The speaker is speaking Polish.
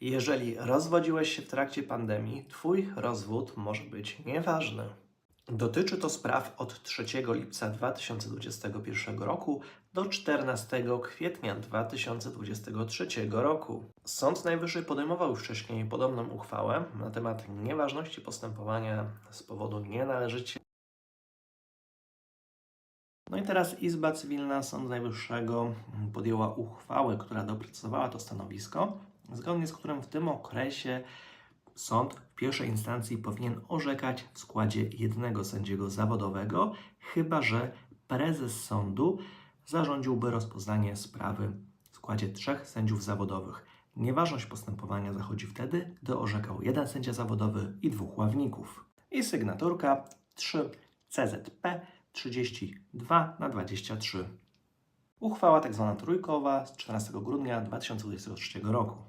Jeżeli rozwodziłeś się w trakcie pandemii, Twój rozwód może być nieważny. Dotyczy to spraw od 3 lipca 2021 roku do 14 kwietnia 2023 roku. Sąd Najwyższy podejmował wcześniej podobną uchwałę na temat nieważności postępowania z powodu nienależycie. No i teraz Izba Cywilna Sądu Najwyższego podjęła uchwałę, która doprecyzowała to stanowisko, zgodnie z którym w tym okresie sąd w pierwszej instancji powinien orzekać w składzie jednego sędziego zawodowego, chyba że prezes sądu zarządziłby rozpoznanie sprawy w składzie trzech sędziów zawodowych. Nieważność postępowania zachodzi wtedy, gdy orzekał jeden sędzia zawodowy i dwóch ławników. I sygnaturka 3 CZP 32 na 23. Uchwała tzw. trójkowa z 14 grudnia 2023 roku.